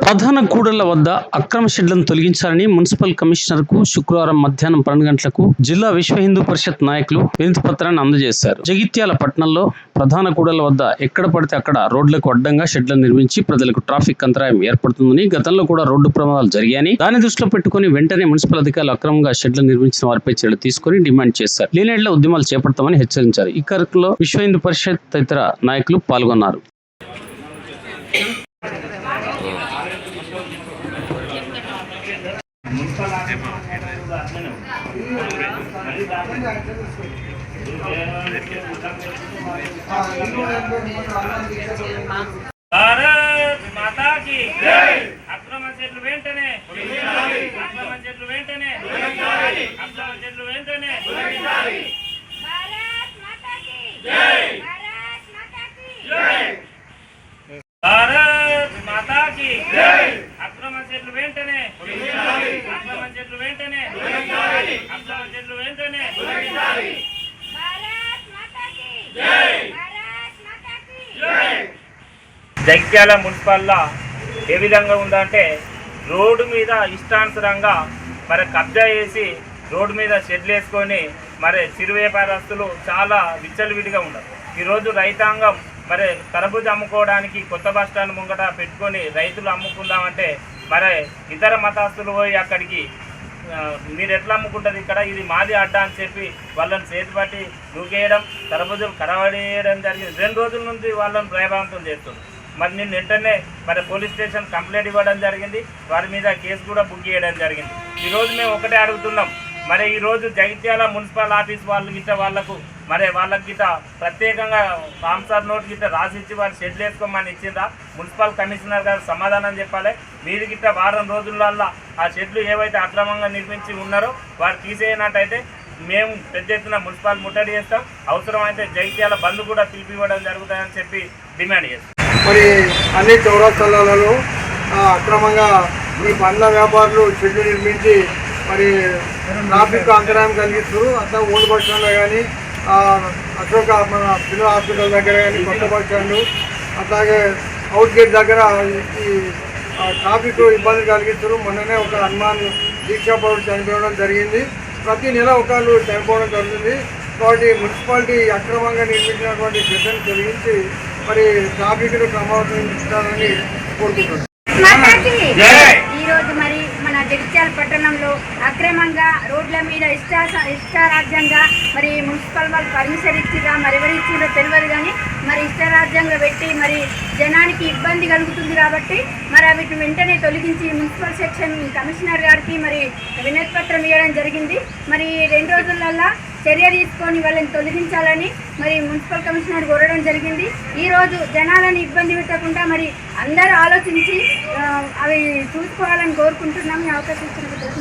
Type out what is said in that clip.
ప్రధాన కూడళ్ళ వద్ద అక్రమ షెడ్లను తొలగించాలని మున్సిపల్ కమిషనర్కు శుక్రవారం మధ్యాహ్నం పన్నెండు గంటలకు జిల్లా విశ్వ హిందూ పరిషత్ నాయకులు వినతి పత్రాన్ని అందజేశారు. జగిత్యాల పట్టణంలో ప్రధాన కూడళ్ళ వద్ద ఎక్కడ పడితే అక్కడ రోడ్లకు అడ్డంగా షెడ్లను నిర్మించి ప్రజలకు ట్రాఫిక్ అంతరాయం ఏర్పడుతుందని గతంలో కూడా రోడ్డు ప్రమాదాలు జరిగాయని దాన్ని దృష్టిలో పెట్టుకుని వెంటనే మున్సిపల్ అధికారులు అక్రమంగా షెడ్లు నిర్మించిన వారిపై చర్యలు తీసుకుని డిమాండ్ చేశారు. లేనేళ్ళ ఉద్యమాలు చేపడతామని హెచ్చరించారు. ఈ కార్యక్రమంలో విశ్వ హిందూ పరిషత్ తదితర నాయకులు పాల్గొన్నారు. భారత్ మాతాకి అక్రమ చెట్లు వెంటనే! అక్రమ చెట్లు వెంటనే! అక్రమ చెట్లు వెంటనే! భారత్ మాతాకి అక్రమ చెట్లు వెంటనే! అక్రమ చెట్లు వెంటనే! జగ్యాల మున్సిపల్లా ఏ విధంగా ఉందంటే రోడ్డు మీద ఇష్టానుసరంగా మరి కబ్జా చేసి రోడ్డు మీద షెడ్లు వేసుకొని మరి చిరు వ్యాపారస్తులు చాలా విచ్చలవిడిగా ఉన్నారు. ఈరోజు రైతాంగం మరి కరబూజ అమ్ముకోవడానికి కొత్త బస్ స్టాండ్ ముంగట పెట్టుకొని రైతులు అమ్ముకుందామంటే మరి ఇతర మతస్తులు పోయి అక్కడికి మీరు ఎట్లా అమ్ముకుంటుంది ఇక్కడ? ఇది మాది అడ్డా అని చెప్పి వాళ్ళని చేతిపట్టి నూకేయడం తరబుజులు కరవడేయడం జరిగింది. రెండు రోజుల నుంచి వాళ్ళని భయభ్రాంతం చేస్తుంది మరి నిన్న వెంటనే మరి పోలీస్ స్టేషన్ కంప్లైంట్ ఇవ్వడం జరిగింది. వారి మీద కేసు కూడా బుక్ చేయడం జరిగింది. ఈరోజు మేము ఒకటే అడుగుతున్నాం. మరి ఈరోజు జగిత్యాల మున్సిపల్ ఆఫీస్ వాళ్ళు గిట్ట వాళ్ళకు మరి వాళ్ళకి గిట్ట ప్రత్యేకంగా రామ్సార్ నోట్ గిట్ట రాసిచ్చి వారు షెడ్లు వేసుకోమని ఇచ్చిందా మున్సిపల్ కమిషనర్ గారు సమాధానం చెప్పాలి. మీరు గిట్ట వారం రోజులల్లో ఆ షెడ్లు ఏవైతే అక్రమంగా నిర్మించి ఉన్నారో వారు తీసేయనట్టయితే మేము పెద్ద ఎత్తున మున్సిపల్ ముట్టడి చేస్తాం. అవసరమైతే జైత్యాల బంద్ కూడా పిలిపివ్వడం జరుగుతుందని చెప్పి డిమాండ్ చేస్తాం. మరి అన్ని చౌరస్తాలలో అక్రమంగా ఈ పండ్ల వ్యాపారులు షెడ్లు నిర్మించి మరి ట్రాఫిక్ అంతరాయం కలిగిస్తూ అంతా ఓల్డ్ బస్ స్టాండ్లో కానీ అశోక మన పిల్లల హాస్పిటల్ దగ్గర కానీ కొత్త బస్ స్టాండ్ అట్లాగే అవుట్ గేట్ దగ్గర ఈ- ట్రాఫిక్ ఇబ్బంది కలిగిస్తారు మొన్ననే ఒక హనుమాన్ దీక్షా పౌరుడు చనిపోవడం జరిగింది. ప్రతి నెల ఒకళ్ళు చనిపోవడం జరుగుతుంది. కాబట్టి మున్సిపాలిటీ అక్రమంగా నిర్మించినటువంటి షెడ్లను తొలగించి మరి ట్రాఫిక్ను క్రమబద్ధీకరించాలని కోరుకుంటున్నాను. మాతాకి జై. ఈ రోజు మరి జగిత్యాల పట్టణంలో అక్రమంగా రోడ్ల మీద ఇష్ట ఇష్టారాజ్యంగా మరి మున్సిపల్ వాళ్ళు పర్మిషన్ ఇచ్చిరా మరి ఎవరు తెలియదు కానీ మరి ఇష్టారాజ్యంగా పెట్టి మరి జనానికి ఇబ్బంది కలుగుతుంది కాబట్టి మరి వీటిని వెంటనే తొలగించి మున్సిపల్ సెక్షన్ కమిషనర్ గారికి మరి వినతి పత్రం ఇవ్వడం జరిగింది. మరి రెండు రోజులల్లా చర్య తీసుకొని వాళ్ళని తొలగించాలని మరి మున్సిపల్ కమిషనర్ కోరడం జరిగింది. ఈరోజు జనాలను ఇబ్బంది పెట్టకుండా మరి అందరూ ఆలోచించి అవి చూసుకోవాలని కోరుకుంటున్నాం. ఈ అవకాశం ఇచ్చినందుకు